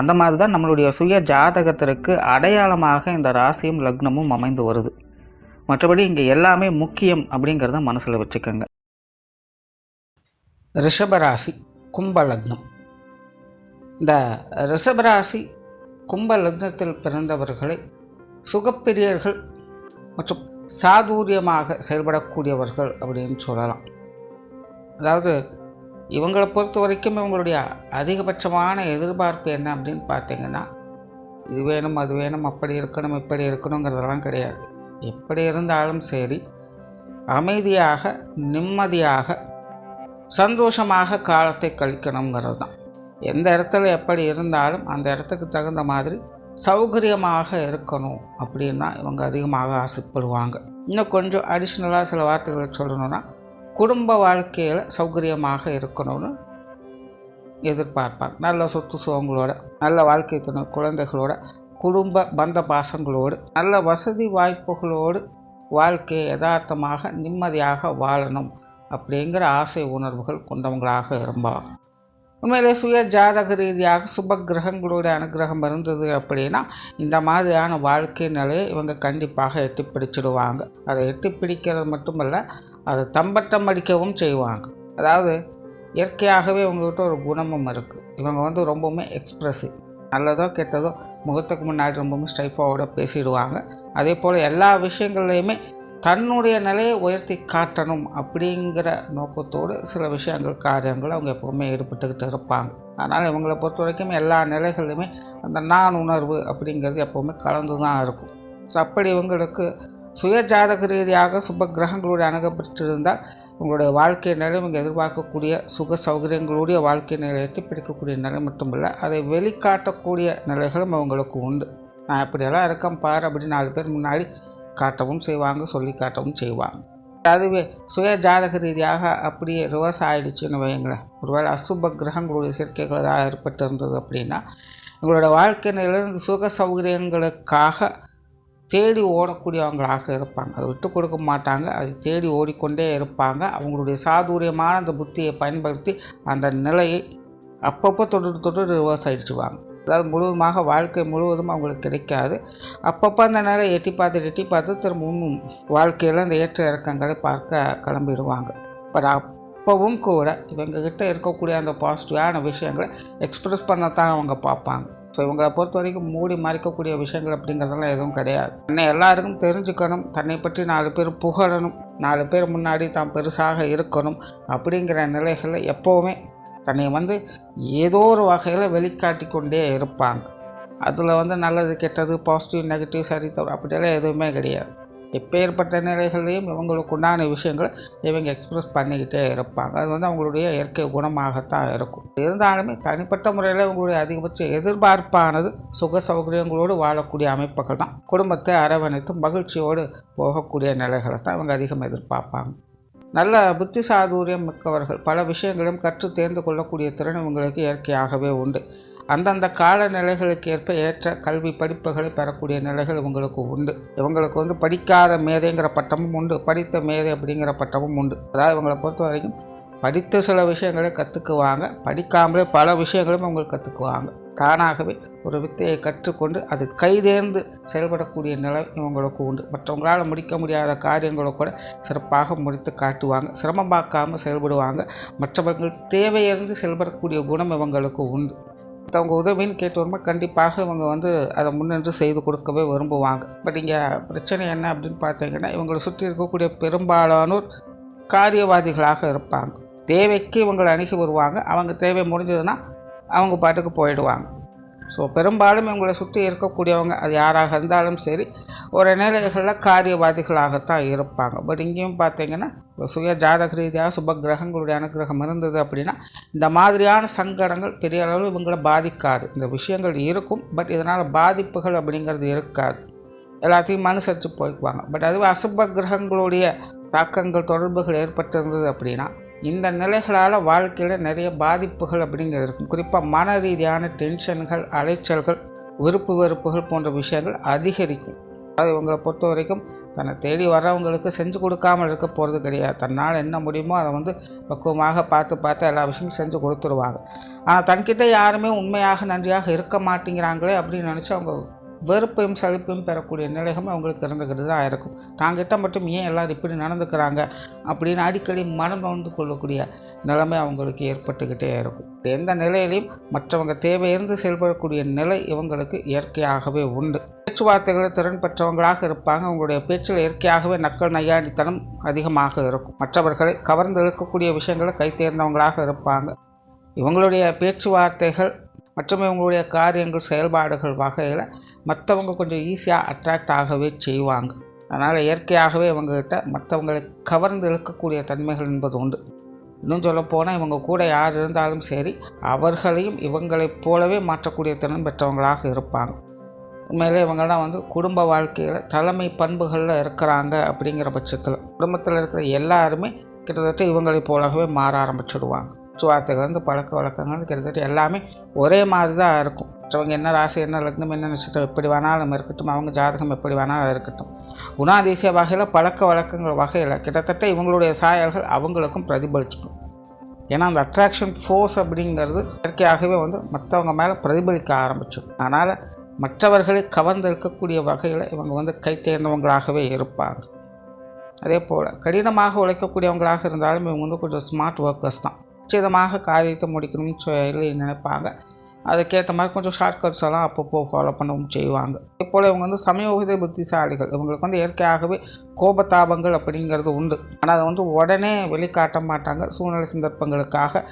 அந்த மாதிரி தான் நம்மளுடைய சுய ஜாதகத்திற்கு அடையாளமாக இந்த ராசியும் லக்னமும் அமைந்து வருது. மற்றபடி இங்கே எல்லாமே முக்கியம் அப்படிங்கிறத மனசில் வச்சுக்கோங்க. ரிஷபராசி கும்ப லக்னம். இந்த ரிஷபராசி கும்ப லக்னத்தில் பிறந்தவர்களை சுகப்பிரியர்கள் மற்றும் சாதுரியமாக செயல்படக்கூடியவர்கள் அப்படின்னு சொல்லலாம். அதாவது இவங்களை பொறுத்த வரைக்கும் இவங்களுடைய அதிகபட்சமான எதிர்பார்ப்பு என்ன அப்படின்னு பார்த்தீங்கன்னா இது வேணும் அது வேணும் அப்படி இருக்கணும் இப்படி இருக்கணுங்கிறதெல்லாம் கிடையாது. எப்படி இருந்தாலும் சரி அமைதியாக நிம்மதியாக சந்தோஷமாக காலத்தை கழிக்கணுங்கிறது தான். எந்த இடத்துல எப்படி இருந்தாலும் அந்த இடத்துக்கு தகுந்த மாதிரி சௌகரியமாக இருக்கணும் அப்படின்னா இவங்க அதிகமாக ஆசைப்படுவாங்க. இன்னும் கொஞ்சம் அடிஷ்னலாக சில வார்த்தைகளை சொல்லணும்னா குடும்ப வாழ்க்கையில் சௌகரியமாக இருக்கணும்னு எதிர்பார்ப்பாங்க. நல்ல சொத்து சுகங்களோட நல்ல வாழ்க்கை துணை குழந்தைகளோட குடும்ப பந்த பாசங்களோடு நல்ல வசதி வாய்ப்புகளோடு வாழ்க்கையை யதார்த்தமாக நிம்மதியாக வாழணும் அப்படிங்கிற ஆசை உணர்வுகள் கொண்டவங்களாக இருப்பாங்க. உண்மையிலே சுய ஜாதக ரீதியாக சுப கிரகங்களுடைய அனுகிரகம் இருந்தது அப்படின்னா இந்த மாதிரியான வாழ்க்கை நிலையை இவங்க கண்டிப்பாக எட்டி பிடிச்சிடுவாங்க அதை எட்டி பிடிக்கிறது மட்டுமல்ல அதை தம்பட்டம் அடிக்கவும் செய்வாங்க. அதாவது இயற்கையாகவே இவங்ககிட்ட ஒரு குணமும் இருக்குது இவங்க வந்து ரொம்பவுமே எக்ஸ்ப்ரெசிவ் நல்லதோ கெட்டதோ முகத்துக்கு முன்னாடி ரொம்பவுமே ஸ்டைஃபாவோட பேசிடுவாங்க. அதே போல் எல்லா விஷயங்கள்லையுமே தன்னுடைய நிலையை உயர்த்தி காட்டணும் அப்படிங்கிற நோக்கத்தோடு சில விஷயங்கள் காரியங்கள் அவங்க எப்போவுமே ஈடுபட்டுக்கிட்டு இருப்பாங்க. அதனால் இவங்களை பொறுத்த வரைக்கும் எல்லா நிலைகளிலுமே அந்த நான் உணர்வு அப்படிங்கிறது எப்போவுமே கலந்து தான் இருக்கும். ஸோ அப்படி இவங்களுக்கு சுய ஜாதக ரீதியாக சுப கிரகங்களுடைய அணுகப்பட்டிருந்தால் உங்களுடைய வாழ்க்கை நிலை இவங்க எதிர்பார்க்கக்கூடிய சுக சௌகரியங்களுடைய வாழ்க்கை நிலையத்தை பிடிக்கக்கூடிய நிலை மட்டுமல்ல அதை வெளிக்காட்டக்கூடிய நிலைகளும் அவங்களுக்கு உண்டு. நான் இப்படியெல்லாம் இருக்கேன் பார் அப்படின்னு நாலு பேர் முன்னாடி காட்டவும் செய்வாங்க சொல்லி காட்டவும் செய்வாங்க. அதுவே சுய ஜாதக ரீதியாக அப்படியே ரிவர்ஸ் ஆகிடுச்சுன்னு வையுங்களேன். ஒருவேளை அசுப கிரகங்களுடைய சேர்க்கைகள் ஏதாவது ஏற்பட்டு இருந்தது அப்படின்னா உங்களோட வாழ்க்கை நிலையிலிருந்து சுக சௌகரியங்களுக்காக தேடி ஓடக்கூடியவங்களாக இருப்பாங்க. அதை விட்டு கொடுக்க மாட்டாங்க. அதை தேடி ஓடிக்கொண்டே இருப்பாங்க. அவங்களுடைய சாதுரியமான அந்த புத்தியை பயன்படுத்தி அந்த நிலையை அப்பப்போ தொட்டு தொட்டு ரிவர்ஸ் ஆகிடுச்சுவாங்க அதாவது முழுவதுமாக வாழ்க்கை முழுவதும் அவங்களுக்கு கிடைக்காது. அப்பப்போ அந்த நேரம் எட்டி பார்த்து எட்டி பார்த்து திரும்பவும் வாழ்க்கையில் அந்த ஏற்ற இறக்கங்களை பார்க்க கிளம்பிடுவாங்க. பட் அப்பவும் கூட இவங்ககிட்ட இருக்கக்கூடிய அந்த பாசிட்டிவான விஷயங்களை எக்ஸ்ப்ரெஸ் பண்ணத்தான் அவங்க பார்ப்பாங்க. ஸோ இவங்களை பொறுத்த வரைக்கும் மூடி மறைக்கக்கூடிய விஷயங்கள் அப்படிங்கிறதெல்லாம் எதுவும் கிடையாது. தன்னை எல்லாருக்கும் தெரிஞ்சுக்கணும். தன்னை பற்றி நாலு பேர் புகழணும். நாலு பேர் முன்னாடி தான் பெருசாக இருக்கணும் அப்படிங்கிற நிலைகளில் எப்போவுமே தன்னை வந்து ஏதோ ஒரு வகையில் வெளிக்காட்டி கொண்டே இருப்பாங்க. அதில் வந்து நல்லது கெட்டது பாசிட்டிவ் நெகட்டிவ் சரி தவறு அப்படியெல்லாம் எதுவுமே கிடையாது. எப்பேற்பட்ட நிலைகளையும் இவங்களுக்கு உண்டான விஷயங்களை இவங்க எக்ஸ்பிரஸ் பண்ணிக்கிட்டே இருப்பாங்க. அது வந்து அவங்களுடைய இயற்கை குணமாகத்தான் இருக்கும். இருந்தாலுமே தனிப்பட்ட முறையில் இவங்களுடைய அதிகபட்ச எதிர்பார்ப்பானது சுக சௌகரியங்களோடு வாழக்கூடிய அமைப்புகள் தான். குடும்பத்தை அரவணைத்து மகிழ்ச்சியோடு போகக்கூடிய நிலைகளை தான் இவங்க அதிகம் எதிர்பார்ப்பாங்க. நல்ல புத்தி சாதுரியம் மிக்கவர்கள் பல விஷயங்களையும் கற்று தேர்ந்து கொள்ளக்கூடிய திறன் இவங்களுக்கு இயற்கையாகவே உண்டு. அந்தந்த காலநிலைகளுக்கு ஏற்ப ஏற்ற கல்வி படிப்புகளை பெறக்கூடிய நிலைகள் இவங்களுக்கு உண்டு. இவங்களுக்கு வந்து படிக்காத மேதைங்கிற பட்டமும் உண்டு. படித்த மேதை அப்படிங்கிற பட்டமும் உண்டு. அதாவது இவங்களை பொறுத்த வரைக்கும் படித்த சில விஷயங்களை கற்றுக்குவாங்க படிக்காமலே பல விஷயங்களும் அவங்க கற்றுக்குவாங்க தானாகவே ஒரு வித்தையை கற்றுக்கொண்டு அது கைதேர்ந்து செயல்படக்கூடிய நிலை இவங்களுக்கு உண்டு. மற்றவங்களால் முடிக்க முடியாத காரியங்களை கூட சிறப்பாக முடித்து காட்டுவாங்க. சிரமம் பார்க்காமல் செயல்படுவாங்க. மற்றவர்கள் தேவையிருந்து செயல்படக்கூடிய குணம் இவங்களுக்கு உண்டு. மற்றவங்க உதவின்னு கேட்டு வரும்போது கண்டிப்பாக இவங்க வந்து அதை முன்னின்று செய்து கொடுக்கவே விரும்புவாங்க. பட் இங்கே பிரச்சனை என்ன அப்படின்னு பார்த்தீங்கன்னா இவங்களை சுற்றி இருக்கக்கூடிய பெரும்பாலானோர் காரியவாதிகளாக இருப்பாங்க. தேவைக்கு இவங்களை அணுகி வருவாங்க. அவங்க தேவை முடிஞ்சதுன்னா அவங்க பாட்டுக்கு போயிடுவாங்க. ஸோ பெரும்பாலும் இவங்களை சுற்றி இருக்கக்கூடியவங்க அது யாராக இருந்தாலும் சரி ஒரு நிலைகளில் காரியவாதிகளாகத்தான் இருப்பாங்க. பட் இங்கேயும் பார்த்தீங்கன்னா சுய ஜாதக ரீதியாக சுப கிரகங்களுடைய அனுகிரகம் இருந்தது அப்படின்னா இந்த மாதிரியான சங்கடங்கள் பெரிய அளவில் இவங்களை பாதிக்காது. இந்த விஷயங்கள் இருக்கும் பட் இதனால் பாதிப்புகள் அப்படிங்கிறது இருக்காது. எல்லாத்தையும் அனுசரித்து போய்க்குவாங்க. பட் அதுவே அசுப கிரகங்களுடைய தாக்கங்கள் தொடர்புகள் ஏற்பட்டிருந்தது அப்படின்னா இந்த நிலைகளால் வாழ்க்கையில் நிறைய பாதிப்புகள் அப்படிங்கிறது இருக்கும். குறிப்பாக மன ரீதியான டென்ஷன்கள் அலைச்சல்கள் விருப்பு வெறுப்புகள் போன்ற விஷயங்கள் அதிகரிக்கும். அது இவங்களை பொறுத்த வரைக்கும் தன்னை தேடி வர்றவங்களுக்கு செஞ்சு கொடுக்காமல் இருக்க போகிறது கிடையாது. தன்னால் என்ன முடியுமோ அதை வந்து பக்குவமாக பார்த்து பார்த்து எல்லா விஷயமும் செஞ்சு கொடுத்துருவாங்க. ஆனால் தன்கிட்ட யாருமே உண்மையாக நன்றியாக இருக்க மாட்டேங்கிறாங்களே அப்படின்னு நினச்சி அவங்க வெறுப்பையும் சலிப்பையும் பெறக்கூடிய நிலைகளும் அவங்களுக்கு இருந்துக்கிட்டு தான் இருக்கும். தாங்கிட்ட மட்டும் ஏன் எல்லோரும் இப்படி நடந்துக்கிறாங்க? அப்படின்னு அடிக்கடி மனம் நோந்து கொள்ளக்கூடிய நிலைமை அவங்களுக்கு ஏற்பட்டுக்கிட்டே இருக்கும். எந்த நிலையிலையும் மற்றவங்க தேவையிருந்து செயல்படக்கூடிய நிலை இவங்களுக்கு இயற்கையாகவே உண்டு. பேச்சுவார்த்தைகளை திறன் பெற்றவங்களாக இருப்பாங்க. அவங்களுடைய பேச்சில் இயற்கையாகவே நக்கல் நையாண்டித்தனம் அதிகமாக இருக்கும். மற்றவர்களை கவர்ந்து இழுக்கக்கூடிய விஷயங்களை கைத்தேர்ந்தவங்களாக இருப்பாங்க. இவங்களுடைய பேச்சுவார்த்தைகள் மற்றும் இவங்களுடைய காரியங்கள் செயல்பாடுகள் வகையில் மற்றவங்க கொஞ்சம் ஈஸியாக அட்ராக்ட் ஆகவே செய்வாங்க. அதனால் இயற்கையாகவே இவங்ககிட்ட மற்றவங்களை கவர்ந்து இழுக்கக்கூடிய தன்மைகள் என்பது உண்டு. இன்னும் சொல்லப்போனால் இவங்க கூட யார் இருந்தாலும் சரி அவர்களையும் இவங்களைப் போலவே மாற்றக்கூடிய திறன் பெற்றவங்களாக இருப்பாங்க. உண்மையிலே இவங்கெல்லாம் வந்து குடும்ப வாழ்க்கையில் தலைமை பண்புகளில் இருக்கிறாங்க அப்படிங்கிற பட்சத்தில் குடும்பத்தில் இருக்கிற எல்லாருமே கிட்டத்தட்ட இவங்களைப் போலவே மாற ஆரம்பிச்சிடுவாங்க. பேச்சுவார்த்தைகள் வந்து பழக்க வழக்கங்கள் கிட்டத்தட்ட எல்லாமே ஒரே மாதிரி தான் இருக்கும். மற்றவங்க என்ன ராசி என்ன லக்னம் என்ன நட்சத்திரம் எப்படி வேணாலும் இருக்கட்டும் அவங்க ஜாதகம் எப்படி வேணாலும் இருக்கட்டும். குணாதிசய வகையில் பழக்க வழக்கங்கள் வகையில் கிட்டத்தட்ட இவங்களுடைய சாயல்கள் அவங்களுக்கும் பிரதிபலிச்சுக்கும். ஏன்னா அந்த அட்ராக்ஷன் ஃபோர்ஸ் அப்படிங்கிறது இயற்கையாகவே வந்து மற்றவங்க மேலே பிரதிபலிக்க ஆரம்பிச்சிடும் அதனால் மற்றவர்களை கவர்ந்து இருக்கக்கூடிய வகையில் இவங்க வந்து கை தேர்ந்தவங்களாகவே இருப்பாங்க. அதே போல் கடினமாக உழைக்கக்கூடியவங்களாக இருந்தாலும் இவங்க வந்து கொஞ்சம் ஸ்மார்ட் ஒர்க்கர்ஸ் தான். நிச்சயமாக காரியத்தை முடிக்கணும்னு சொல்லி நினைப்பாங்க. அதுக்கேற்ற மாதிரி கொஞ்சம் ஷார்ட்கட்ஸ் எல்லாம் அப்பப்போ ஃபாலோ பண்ணவும் செய்வாங்க. இப்போது இவங்க வந்து சமயோகித புத்திசாலிகள். இவங்களுக்கு வந்து இயற்கையாகவே கோபதாபங்கள் அப்படிங்கிறது உண்டு. ஆனால் அதை வந்து உடனே வெளிக்காட்ட மாட்டாங்க. சூழ்நிலை சந்தர்ப்பங்களுக்காக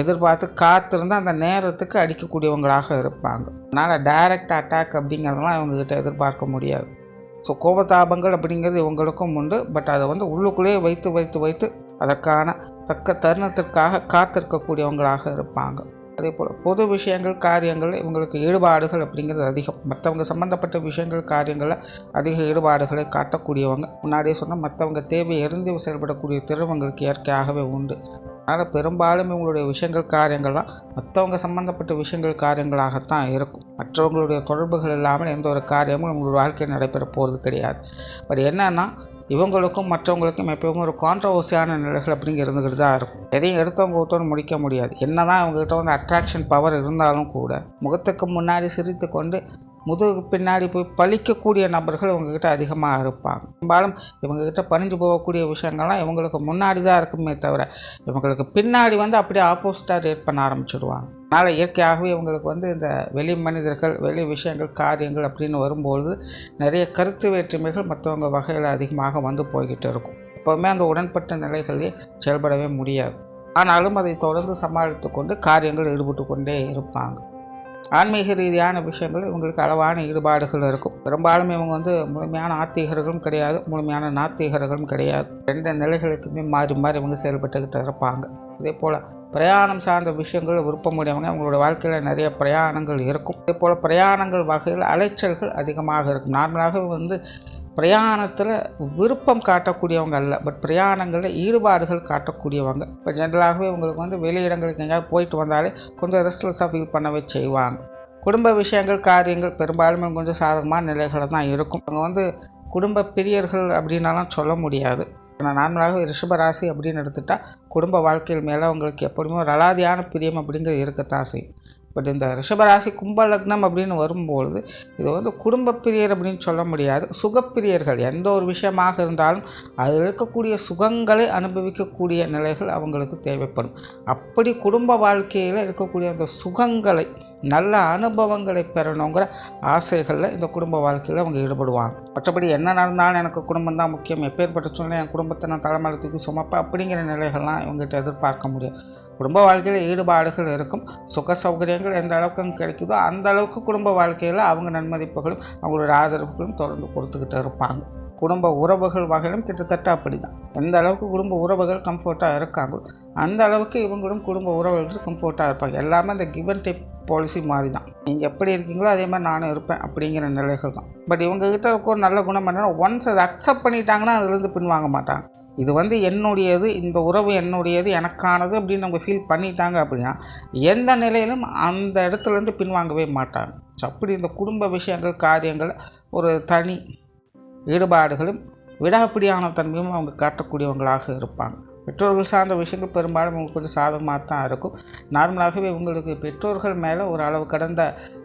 எதிர்பார்த்து காத்திருந்து அந்த நேரத்துக்கு அடிக்கக்கூடியவங்களாக இருப்பாங்க. அதனால் டைரக்ட் அட்டாக் அப்படிங்கிறதெல்லாம் இவங்ககிட்ட எதிர்பார்க்க முடியாது. ஸோ கோபதாபங்கள் அப்படிங்கிறது இவங்களுக்கும் உண்டு. பட் அதை வந்து உள்ளுக்குள்ளேயே வைத்து வைத்து வைத்து அதற்கான தக்க தருணத்திற்காக காத்திருக்கக்கூடியவங்களாக இருப்பாங்க. அதே போல் பொது விஷயங்கள் காரியங்கள் இவங்களுக்கு ஈடுபாடுகள் அப்படிங்கிறது அதிகம். மற்றவங்க சம்மந்தப்பட்ட விஷயங்கள் காரியங்களில் அதிக ஈடுபாடுகளை காட்டக்கூடியவங்க. முன்னாடியே சொன்னால் மற்றவங்க தேவை இருந்து செயல்படக்கூடிய திறவங்களுக்கு இயற்கையாகவே உண்டு. அதனால் பெரும்பாலும் இவங்களுடைய விஷயங்கள் காரியங்கள்லாம் மற்றவங்க சம்மந்தப்பட்ட விஷயங்கள் காரியங்களாகத்தான் இருக்கும். மற்றவங்களுடைய தொடர்புகள் இல்லாமல் எந்த ஒரு காரியமும் இவங்களுடைய வாழ்க்கையில் நடைபெற போகிறது கிடையாது. பட் என்னன்னா இவங்களுக்கும் மற்றவங்களுக்கும் எப்போவுமே ஒரு கான்ட்ரவர்சியான நிலைகள் அப்படிங்க இருந்துக்கிட்டு தான் இருக்கும். எதையும் எடுத்தவங்க ஒருத்தவங்க முடிக்க முடியாது. என்ன தான் இவங்ககிட்ட வந்து அட்ராக்ஷன் பவர் இருந்தாலும் கூட முகத்துக்கு முன்னாடி சிரித்து கொண்டு முதுகுக்கு பின்னாடி போய் பழிக்கக்கூடிய நபர்கள் இவங்ககிட்ட அதிகமாக இருப்பாங்க. பெரும்பாலும் இவங்ககிட்ட பணிஞ்சு போகக்கூடிய விஷயங்கள்லாம் இவங்களுக்கு முன்னாடி தான் இருக்குமே தவிர இவங்களுக்கு பின்னாடி வந்து அப்படியே ஆப்போசிட்டாக ரேட் பண்ண ஆரம்பிச்சிடுவாங்க. அதனால் இயற்கையாகவே இவங்களுக்கு வந்து இந்த வெளி மனிதர்கள் வெளி விஷயங்கள் காரியங்கள் அப்படின்னு வரும்பொழுது நிறைய கருத்து வேற்றுமைகள் மற்றவங்க வகையில் அதிகமாக வந்து போய்கிட்டு இருக்கும். எப்போவுமே அந்த உடன்பட்ட நிலைகளே செயல்படவே முடியாது. ஆனாலும் அதை தொடர்ந்து சமாளித்து கொண்டு காரியங்கள் ஈடுபட்டு கொண்டே இருப்பாங்க. ஆன்மீக ரீதியான விஷயங்கள் இவங்களுக்கு அளவான ஈடுபாடுகள் இருக்கும். பெரும்பாலும் இவங்க வந்து முழுமையான ஆத்திகர்களும் கிடையாது முழுமையான நாத்திகர்களும் கிடையாது. ரெண்டு நிலைகளுக்குமே மாறி மாறி இவங்க செயல்பட்டுக்கிட்டு இருப்பாங்க. இதே போல் பிரயாணம் சார்ந்த விஷயங்கள் விருப்பமுடையவங்க அவங்களோட வாழ்க்கையில் நிறைய பிரயாணங்கள் இருக்கும். இதே போல் பிரயாணங்கள் வகையில் அலைச்சல்கள் அதிகமாக இருக்கும். நார்மலாகவே வந்து பிரயாணத்தில் விருப்பம் காட்டக்கூடியவங்க அல்ல பட் பிரயாணங்களில் ஈடுபாடுகள் காட்டக்கூடியவங்க. இப்போ ஜென்ரலாகவே உங்களுக்கு வந்து வெளியிடங்களுக்கு எங்கேயாவது போயிட்டு வந்தாலே கொஞ்சம் ரெஸ்ட்லெஸ்ஸாக ஃபீல் பண்ணவே செய்வாங்க. குடும்ப விஷயங்கள் காரியங்கள் பெரும்பாலுமே கொஞ்சம் சாதகமான நிலைகளை தான் இருக்கும். அவங்க வந்து குடும்ப பிரியர்கள் அப்படின்னாலாம் சொல்ல முடியாது. ஆனால் நார்மலாகவே ரிஷபராசி அப்படின்னு எடுத்துட்டால் குடும்ப வாழ்க்கையில் மேலே அவங்களுக்கு எப்படியுமே ஒரு அலாதியான பிரியம் அப்படிங்கிறது இருக்கத்தான் செய்யும். பட் இந்த ரிஷபராசி கும்ப லக்னம் அப்படின்னு வரும்பொழுது இது வந்து குடும்ப பிரியர் அப்படின்னு சொல்ல முடியாது. சுகப்பிரியர்கள் எந்த ஒரு விஷயமாக இருந்தாலும் அதில் இருக்கக்கூடிய சுகங்களை அனுபவிக்கக்கூடிய நிலைகள் அவங்களுக்கு தேவைப்படும். அப்படி குடும்ப வாழ்க்கையில் இருக்கக்கூடிய அந்த சுகங்களை நல்ல அனுபவங்களை பெறணுங்கிற ஆசைகளில் இந்த குடும்ப வாழ்க்கையில் அவங்க ஈடுபடுவாங்க. மற்றபடி என்ன நடந்தாலும் எனக்கு குடும்பம் தான் முக்கியம். எப்பேற்பட்ட சூழ்நிலை என் குடும்பத்தை நான் தலைமையில தூக்கி சுமப்பேன் அப்படிங்கிற நிலைகள்லாம் இவங்ககிட்ட எதிர்பார்க்க முடியாது. குடும்ப வாழ்க்கையில் ஈடுபாடுகள் இருக்கும். சுக சௌகரியங்கள் எந்த அளவுக்கு கிடைக்குதோ அந்த அளவுக்கு குடும்ப வாழ்க்கையில் அவங்க நன்மதிப்புகளும் அவங்களோட ஆதரவுகளும் தொடர்ந்து கொடுத்துக்கிட்டு இருப்பாங்க. குடும்ப உறவுகள் வகையிலும் கிட்டத்தட்ட அப்படி தான் எந்த அளவுக்கு குடும்ப உறவுகள் கம்ஃபர்ட்டாக இருக்காங்களோ அந்த அளவுக்கு இவங்களும் குடும்ப உறவுகள் கம்ஃபர்ட்டாக இருப்பாங்க. எல்லாமே அந்த கிவன் டைப் பாலிசி மாதிரி தான் நீங்கள் எப்படி இருக்கீங்களோ அதே மாதிரி நானும் இருப்பேன் அப்படிங்கிற நிலைகள் தான் பட் இவங்ககிட்ட இருக்க ஒரு நல்ல குணம் என்னன்னா ஒன்ஸ் அதை அக்செப்ட் பண்ணிட்டாங்கன்னா அதுலேருந்து பின்வாங்க மாட்டாங்க. இது வந்து என்னுடையது இந்த உறவு என்னுடையது எனக்கானது அப்படின்னு அவங்க ஃபீல் பண்ணிட்டாங்க அப்படின்னா எந்த நிலையிலும் அந்த இடத்துலேருந்து பின்வாங்கவே மாட்டாங்க. ஸோ அப்படி இந்த குடும்ப விஷயங்கள் காரியங்கள் ஒரு தனி ஈடுபாடுகளும் விடாப்பிடியான தன்மையும் அவங்க காட்டக்கூடியவங்களாக இருப்பாங்க. பெற்றோர்கள் சார்ந்த விஷயங்கள் பெரும்பாலும் உங்களுக்கு கொஞ்சம் சாதகமாக தான் இருக்கும். நார்மலாகவே உங்களுக்கு பெற்றோர்கள் மேலே ஒரு அளவு கடந்த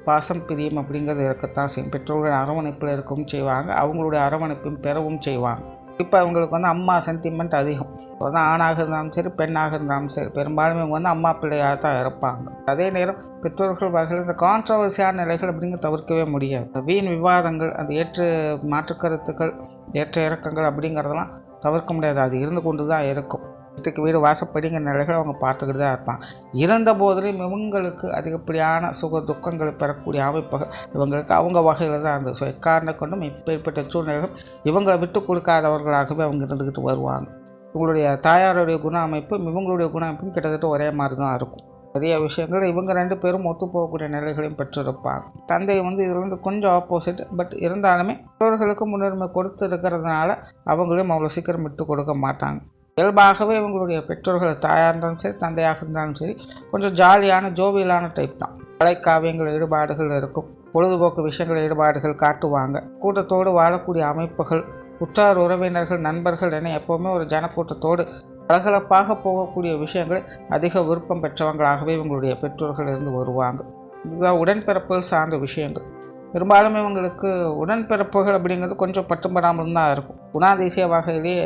பாசம் பிரியம் அப்படிங்கிறது இருக்கத்தான் செய்யும். பெற்றோர்கள் அரவணைப்பில் இருக்கவும் செய்வாங்க அவங்களுடைய அரவணைப்பும் பெறவும் செய்வாங்க. இப்போ அவங்களுக்கு வந்து அம்மா சென்டிமெண்ட் அதிகம். இப்போ வந்து ஆணாக இருந்தாலும் சரி பெண்ணாக இருந்தாலும் சரி பெரும்பாலும் இவங்க வந்து அம்மா பிள்ளையாக தான் இருப்பாங்க. அதே நேரம் பெற்றோர்கள் வகையில் இந்த கான்ட்ரவர்சியான நிலைகள் அப்படிங்க தவிர்க்கவே முடியாது. வீண் விவாதங்கள் அந்த ஏற்று மாற்று கருத்துக்கள் ஏற்ற இறக்கங்கள் அப்படிங்கிறதெல்லாம் தவிர்க்க முடியாது. அது இருந்து கொண்டு தான் இருக்கும். வீட்டுக்கு வீடு வாசப்படிங்கிற நிலைகளை அவங்க பார்த்துக்கிட்டு தான் இருப்பாங்க. இருந்த போதிலும் இவங்களுக்கு அதிகப்படியான சுக துக்கங்களை பெறக்கூடிய அமைப்புகள் இவங்களுக்கு அவங்க வகையில் தான் இருந்தது. ஸோ எக்காரணம் கொண்டும் இப்பேற்பட்ட சூழ்நிலைகள் இவங்களை விட்டு கொடுக்காதவர்களாகவே அவங்க இருந்துக்கிட்டு வருவாங்க. இவங்களுடைய தாயாருடைய குண அமைப்பும் இவங்களுடைய குண அமைப்பும் கிட்டத்தட்ட ஒரே மாதிரி தான் இருக்கும். நிறைய விஷயங்கள் இவங்க ரெண்டு பேரும் ஒத்து போகக்கூடிய நிலைகளையும் பெற்றிருப்பாங்க. தந்தை வந்து இதில் வந்து கொஞ்சம் ஆப்போசிட் பட் இருந்தாலுமே மற்றவர்களுக்கு முன்னுரிமை கொடுத்துருக்கிறதுனால அவங்களையும் அவ்வளோ சீக்கிரம் விட்டு கொடுக்க மாட்டாங்க. இயல்பாகவே இவங்களுடைய பெற்றோர்கள் தாயாக இருந்தாலும் சரி தந்தையாக இருந்தாலும் சரி கொஞ்சம் ஜாலியான ஜோவியலான டைப் தான். கலைக்காவியங்கள் ஈடுபாடுகள் இருக்கும். பொழுதுபோக்கு விஷயங்கள் ஈடுபாடுகள் காட்டுவாங்க. கூட்டத்தோடு வாழக்கூடிய அமைப்புகள் உற்றார் உறவினர்கள் நண்பர்கள் என எப்போவுமே ஒரு ஜனக்கூட்டத்தோடு கலகலப்பாக போகக்கூடிய விஷயங்கள் அதிக விருப்பம் பெற்றவங்களாகவே இவங்களுடைய பெற்றோர்கள் இருந்து வருவாங்க. இதுதான் உடன்பிறப்புகள் சார்ந்த விஷயங்கள். பெரும்பாலும் இவங்களுக்கு உடன்பிறப்புகள் அப்படிங்கிறது கொஞ்சம் பட்டுப்படாமல் தான் இருக்கும். குணாதிசய வகையிலேயே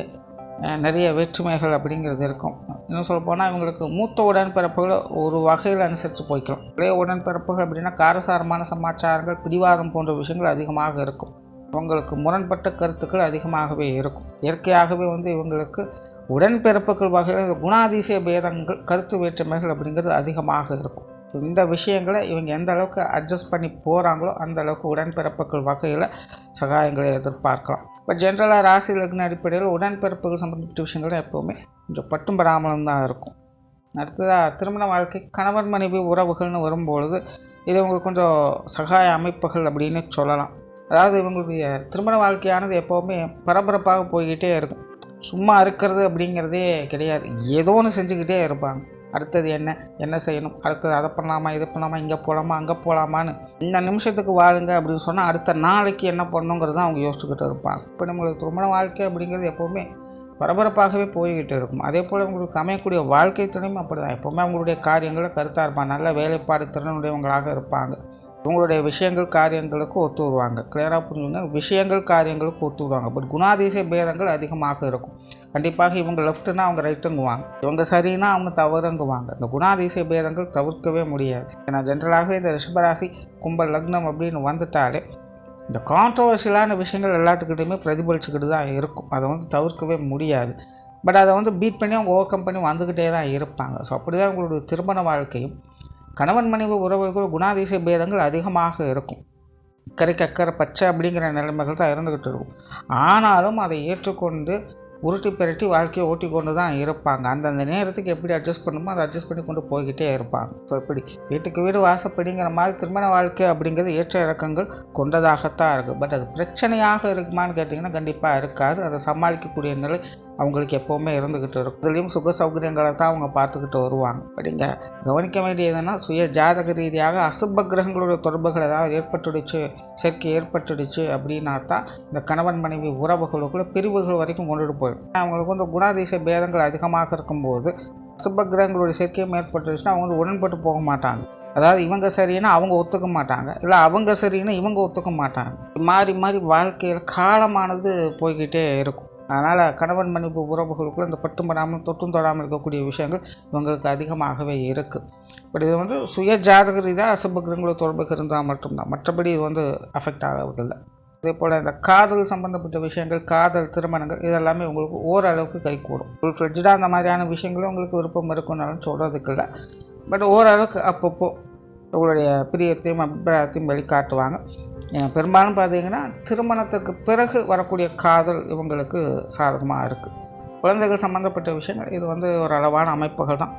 நிறைய வேற்றுமைகள் அப்படிங்கிறது இருக்கும். இன்னும் சொல்லப்போனால் இவங்களுக்கு மூத்த உடன்பிறப்புகளை ஒரு வகையில் அனுசரித்து போய்க்கலாம் இளைய உடன்பிறப்புகள் அப்படின்னா காரசாரமான சமாச்சாரங்கள் பிடிவாதம் போன்ற விஷயங்கள் அதிகமாக இருக்கும். இவங்களுக்கு முரண்பட்ட கருத்துக்கள் அதிகமாகவே இருக்கும். இயற்கையாகவே வந்து இவங்களுக்கு உடன்பிறப்புகள் வகையில் குணாதிசய பேதங்கள் கருத்து வேற்றுமைகள் அப்படிங்கிறது அதிகமாக இருக்கும். இந்த விஷயங்களை இவங்க எந்த அளவுக்கு அட்ஜஸ்ட் பண்ணி போகிறாங்களோ அந்த அளவுக்கு உடன்பிறப்புகள் வகையில் சகாயங்களை எதிர்பார்க்கலாம். இப்போ ஜென்ரலாக ராசி லக்ன அடிப்படையில் உடன்பிறப்புகள் சம்பந்தப்பட்ட விஷயங்கள் எப்போவுமே கொஞ்சம் பட்டும் படாமலும் தான் இருக்கும். அடுத்ததாக திருமண வாழ்க்கை கணவன் மனைவி உறவுகள்னு வரும்பொழுது இது உங்களுக்கு கொஞ்சம் சகாய அமைப்புகள் அப்படின்னு சொல்லலாம். அதாவது இவங்களுடைய திருமண வாழ்க்கையானது எப்போவுமே பரபரப்பாக போய்கிட்டே இருக்கும். சும்மா இருக்கிறது அப்படிங்கிறதே கிடையாது. ஏதோ ஒன்று செஞ்சுக்கிட்டே இருப்பாங்க. அடுத்தது என்ன? என்ன செய்யணும்? அடுத்தது அதை பண்ணலாமா இது பண்ணலாமா இங்கே போகலாமா அங்கே போகலாமான்னு இந்த நிமிஷத்துக்கு வாழுங்க அப்படின்னு சொன்னால் அடுத்த நாளைக்கு என்ன பண்ணுங்கிறது அவங்க யோசிச்சுக்கிட்டு இருப்பாங்க. இப்போ நம்மளுக்கு திருமண வாழ்க்கை அப்படிங்கிறது எப்போவுமே பரபரப்பாகவே போய்கிட்டு இருக்கும். அதே போல் உங்களுக்கு அமையக்கூடிய வாழ்க்கை துணையும் அப்படி தான் எப்போவுமே அவங்களுடைய காரியங்களை கருத்தாக இருப்பாங்க. நல்ல வேலைப்பாடு திறனுடையவங்களாக இருப்பாங்க. இவங்களுடைய விஷயங்கள் காரியங்களுக்கு ஒத்து வருவாங்க. கிளியராக புரிஞ்சுங்க? விஷயங்கள் காரியங்களுக்கு ஒத்து வருவாங்க. பட் குணாதிசய பேதங்கள் அதிகமாக இருக்கும். கண்டிப்பாக இவங்க லெஃப்ட்டுனா அவங்க ரைட்டுங்குவாங்க. இவங்க சரின்னா அவங்க தவறுங்குவாங்க. இந்த குணாதிசய பேதங்கள் தவிர்க்கவே முடியாது. ஏன்னா ஜென்ரலாகவே இந்த ரிஷபராசி கும்பல் லக்னம் அப்படின்னு வந்துட்டாலே இந்த கான்ட்ரவர்ஷியலான விஷயங்கள் எல்லாத்துக்கிட்டையுமே பிரதிபலிச்சுக்கிட்டு தான் இருக்கும். அதை வந்து தவிர்க்கவே முடியாது. பட் அதை வந்து பீட் பண்ணி அவங்க ஓவர் கம் பண்ணி வந்துக்கிட்டே தான் இருப்பாங்க. ஸோ அப்படி தான் உங்களுடைய திருமண வாழ்க்கையும் கணவன் மனைவி உறவுகள் குணாதிசய பேதங்கள் அதிகமாக இருக்கும். இக்கரைக்கு அக்கறை பச்சை அப்படிங்கிற நிலைமைகள் தான் இருந்துக்கிட்டு இருக்கும். ஆனாலும் அதை ஏற்றுக்கொண்டு உருட்டி பிரட்டி வாழ்க்கையை ஓட்டி கொண்டு தான் இருப்பாங்க. அந்தந்த நேரத்துக்கு எப்படி அட்ஜஸ்ட் பண்ணுமோ அதை அட்ஜஸ்ட் பண்ணி கொண்டு போய்கிட்டே இருப்பாங்க. ஸோ இப்படி வீட்டுக்கு வீடு வாசப்படிங்கிற மாதிரி திருமண வாழ்க்கை அப்படிங்கிறது ஏற்ற இறக்கங்கள் கொண்டதாகத்தான் இருக்குது பட் அது பிரச்சனையாக இருக்குமான்னு கேட்டிங்கன்னா கண்டிப்பாக இருக்காது. அதை சமாளிக்கக்கூடிய நிலை அவங்களுக்கு எப்போவுமே இருந்துக்கிட்டு இருக்கும். இதுலேயும் சுக சௌகரியங்களை தான் அவங்க பார்த்துக்கிட்டு வருவாங்க. அப்படிங்க கவனிக்க வேண்டியதுன்னா சுய ஜாதக ரீதியாக அசுப கிரகங்களோட தொடர்புகள் ஏதாவது ஏற்பட்டுடுச்சு சேர்க்கை ஏற்பட்டுடுச்சு அப்படின்னா தான் இந்த கணவன் மனைவி உறவுகளுக்குள்ள பிரிவுகள் வரைக்கும் கொண்டுட்டு போயிடும் அவங்களுக்கு வந்து குணாதிச பேதங்கள் அதிகமாக இருக்கும்போது சுபகிரகங்களுடைய சேர்க்கையும் ஏற்பட்டுருச்சுன்னா அவங்க வந்து உடன்பட்டு போக மாட்டாங்க. அதாவது இவங்க சரின்னா அவங்க ஒத்துக்க மாட்டாங்க. இல்லை அவங்க சரின்னா இவங்க ஒத்துக்க மாட்டாங்க. மாறி மாறி வாழ்க்கையில் காலமானது போய்கிட்டே இருக்கும். அதனால் கணவன் மன்னிப்பு உறவுகளுக்குள்ள இந்த பட்டும் படாமல் தொட்டும் தொடாமல் இருக்கக்கூடிய விஷயங்கள் இவங்களுக்கு அதிகமாகவே இருக்குது பட் இது வந்து சுய ஜாதக ரீதியாக அசுபகிரங்களோட தொடர்புக்கு இருந்தால் மட்டும்தான். மற்றபடி இது வந்து அஃபெக்ட் ஆகிறதில்லை. இதே போல் இந்த காதல் சம்மந்தப்பட்ட விஷயங்கள் காதல் திருமணங்கள் இதெல்லாமே உங்களுக்கு ஓரளவுக்கு கைகூடும் ஃபுல் ஃப்ரிட்ஜாக அந்த மாதிரியான விஷயங்களும் உங்களுக்கு விருப்பம் இருக்குன்னாலும் சொல்கிறதுக்கு இல்லை. பட் ஓரளவுக்கு அப்பப்போ உங்களுடைய பிரியத்தையும் அபிப்பிராயத்தையும் வெளிக்காட்டுவாங்க. ஏன் பெரும்பாலும் பார்த்தீங்கன்னா திருமணத்துக்கு பிறகு வரக்கூடிய காதல் இவங்களுக்கு சாதகமாக இருக்குது குழந்தைகள் சம்மந்தப்பட்ட விஷயங்கள் இது வந்து ஒரு அளவான அமைப்புகள் தான்.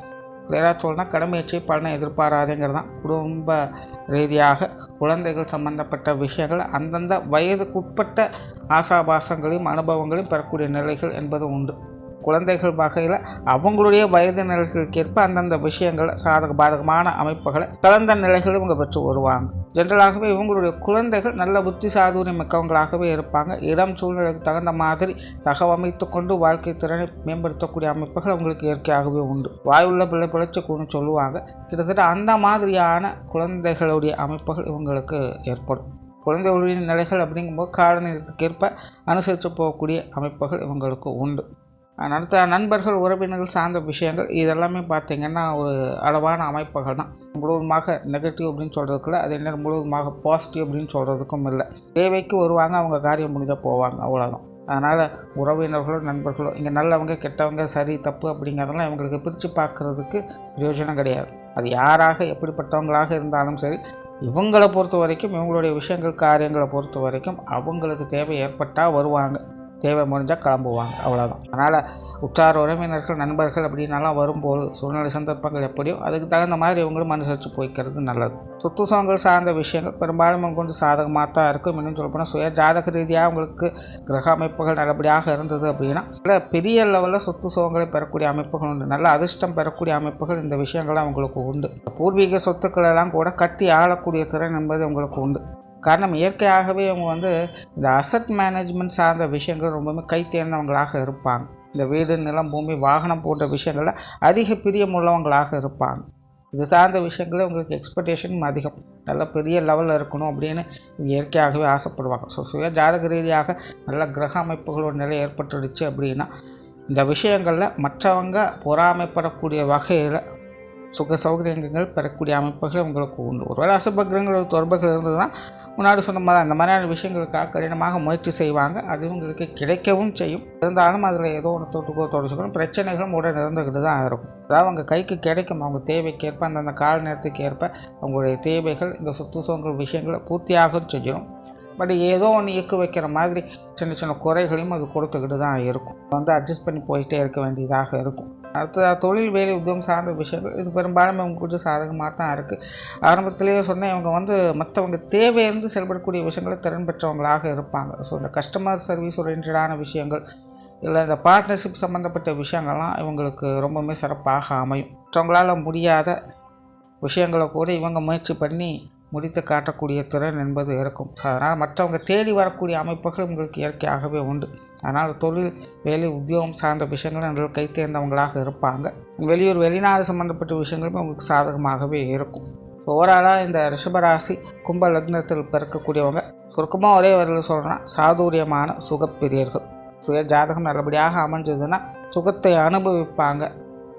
கிளியராக சொல்லணும்னா கடமையற்றி பலனை எதிர்பாராதேங்கிறது தான் குடும்ப ரீதியாக குழந்தைகள் சம்பந்தப்பட்ட விஷயங்கள் அந்தந்த வயதுக்குட்பட்ட ஆசாபாசங்களையும் அனுபவங்களையும் பெறக்கூடிய நிலைகள் என்பது உண்டு. குழந்தைகள் வகையில் அவங்களுடைய வயது நிலைகளுக்கேற்ப அந்தந்த விஷயங்களை சாதக பாதகமான அமைப்புகளை கலந்த நிலைகள் இவங்க பெற்று வருவாங்க. ஜென்ரலாகவே இவங்களுடைய குழந்தைகள் நல்ல புத்தி சாதுரியம் மிக்கவங்களாகவே இருப்பாங்க. இடம் சூழ்நிலைக்கு தகுந்த மாதிரி தகவமைத்து கொண்டு வாழ்க்கை திறனை மேம்படுத்தக்கூடிய அமைப்புகள் அவங்களுக்கு இயற்கையாகவே உண்டு. வாயுள்ள பிள்ளை பிழைச்சி சொல்லுவாங்க. கிட்டத்தட்ட அந்த மாதிரியான குழந்தைகளுடைய அமைப்புகள் இவங்களுக்கு ஏற்படும். குழந்தைகளுடைய நிலைகள் அப்படிங்கும்போது காலநிலத்துக்கேற்ப அனுசரித்து போகக்கூடிய அமைப்புகள் இவங்களுக்கு உண்டு. அடுத்த நண்பர்கள் உறவினர்கள் சார்ந்த விஷயங்கள் இதெல்லாமே பார்த்திங்கன்னா ஒரு அளவான அமைப்புகள் தான். முழுவதுமாக நெகட்டிவ் அப்படின்னு சொல்கிறதுக்குள்ள அது என்ன முழுவதுமாக பாசிட்டிவ் அப்படின்னு சொல்கிறதுக்கும் இல்லை. தேவைக்கு வருவாங்க அவங்க காரியம் முடிஞ்சால் போவாங்க அவ்வளோதான் அதனால் உறவினர்களோ நண்பர்களோ இங்கே நல்லவங்க கெட்டவங்க சரி தப்பு அப்படிங்கிறதெல்லாம் இவங்களுக்கு பிரித்து பார்க்குறதுக்கு பிரயோஜனம் கிடையாது. அது யாராக எப்படிப்பட்டவங்களாக இருந்தாலும் சரி இவங்களை பொறுத்த வரைக்கும் இவங்களுடைய விஷயங்கள் காரியங்களை பொறுத்த வரைக்கும் அவங்களுக்கு தேவை ஏற்பட்டால் வருவாங்க. தேவை முடிஞ்சால் கிளம்புவாங்க அவ்வளோதான் அதனால் உற்றார் உறவினர்கள் நண்பர்கள் அப்படின்னாலாம் வரும்போது சூழ்நிலை சந்தர்ப்பங்கள் எப்படியோ அதுக்கு தகுந்த மாதிரி இவங்களும் மனுசரித்து போய்க்கிறது நல்லது. சொத்து சுகங்கள் சார்ந்த விஷயங்கள் பெரும்பாலும் அவங்க கொஞ்சம் சாதகமாக தான் இருக்கும் இன்னும் சொல்லப்போனால் சுய ஜாதக ரீதியாக உங்களுக்கு கிரக அமைப்புகள் நல்லபடியாக இருந்தது அப்படின்னா நல்ல பெரிய லெவலில் சொத்து சுகங்களை பெறக்கூடிய அமைப்புகள் உண்டு. நல்ல அதிர்ஷ்டம் பெறக்கூடிய அமைப்புகள் இந்த விஷயங்கள்லாம் அவங்களுக்கு உண்டு. பூர்வீக சொத்துக்களெல்லாம் கூட கட்டி ஆளக்கூடிய திறன் என்பது உங்களுக்கு உண்டு. காரணம் இயற்கையாகவே அவங்க வந்து இந்த அசட் மேனேஜ்மெண்ட் சார்ந்த விஷயங்கள் ரொம்பவுமே கை தேர்ந்தவங்களாக இருப்பாங்க. இந்த வீடு நிலம் பூமி வாகனம் போன்ற விஷயங்களில் அதிக பிரியமுள்ளவங்களாக இருப்பாங்க. இது சார்ந்த விஷயங்களே உங்களுக்கு எக்ஸ்பெக்டேஷன் அதிகம். நல்ல பெரிய லெவலில் இருக்கணும் அப்படின்னு இயற்கையாகவே ஆசைப்படுவாங்க. ஸோ சுய ஜாதக ரீதியாக நல்ல கிரக அமைப்புகளோட நிலை ஏற்பட்டுடுச்சு அப்படின்னா இந்த விஷயங்களில் மற்றவங்க பொறாமைப்படக்கூடிய வகையில் சுக சௌகரியங்கள் பெறக்கூடிய அமைப்புகள் உங்களுக்கு உண்டு. ஒருவேளை அசுபகிரங்களோட தொடர்புகள் இருந்ததுன்னா முன்னாடி சொன்ன மாதிரி அந்த மாதிரியான விஷயங்களுக்காக கடினமாக முயற்சி செய்வாங்க. அது உங்களுக்கு கிடைக்கவும் செய்யும். இருந்தாலும் அதில் ஏதோ ஒன்று தொட்டுக்கோ தொடச்சுக்கணும் பிரச்சனைகளும் உடன் இருந்துக்கிட்டு தான் இருக்கும். அதாவது அவங்க கைக்கு கிடைக்கும் அவங்க தேவைக்கேற்ப அந்தந்த கால நேரத்துக்கு ஏற்ப அவங்களுடைய தேவைகள் இந்த சொத்து விஷயங்களை பூர்த்தியாகவும் செய்யணும். பட் ஏதோ ஒன்று இயக்கு வைக்கிற மாதிரி சின்ன சின்ன குறைகளையும் அது கொடுத்துக்கிட்டு தான் இருக்கும். வந்து அட்ஜஸ்ட் பண்ணி போயிட்டே இருக்க வேண்டியதாக இருக்கும். அடுத்த தொழில் வேலை உத்தியோகம் சார்ந்த விஷயங்கள். இது பெரும்பாலும் இவங்க கொஞ்சம் சாதகமாக தான் இருக்குது ஆரம்பத்திலேயே சொன்னேன் இவங்க வந்து மற்றவங்க தேவையிருந்து செயல்படக்கூடிய விஷயங்களை திறன் பெற்றவங்களாக இருப்பாங்க. ஸோ இந்த கஸ்டமர் சர்வீஸ் ஓரியன்டான விஷயங்கள் இல்லை இந்த பார்ட்னர்ஷிப் சம்மந்தப்பட்ட விஷயங்கள்லாம் இவங்களுக்கு ரொம்பவுமே சிறப்பாக அமையும். மற்றவங்களால் முடியாத விஷயங்களை கூட இவங்க முயற்சி பண்ணி முடித்து காட்டக்கூடிய திறன் என்பது இருக்கும். அதனால் மற்றவங்க தேடி வரக்கூடிய அமைப்புகள் உங்களுக்கு இயற்கையாகவே உண்டு. அதனால் தொழில் வேலை உத்தியோகம் சார்ந்த விஷயங்களும் நல்ல கை தேர்ந்தவங்களாக இருப்பாங்க. வெளியூர் வெளிநாடு சம்மந்தப்பட்ட விஷயங்களும் உங்களுக்கு சாதகமாகவே இருக்கும். ஓவராலாக இந்த ரிஷபராசி கும்ப லக்னத்தில் பிறக்கக்கூடியவங்க சுருக்கமாக ஒரே வரையில் சொல்கிறேன்னா சாதுரியமான சுகப்பிரியர்கள். சுய ஜாதகம் நல்லபடியாக அமைஞ்சதுன்னா சுகத்தை அனுபவிப்பாங்க.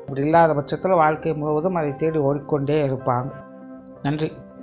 அப்படி இல்லாத பட்சத்தில் வாழ்க்கை முழுவதும் அதை தேடி ஓடிக்கொண்டே இருப்பாங்க. நன்றி.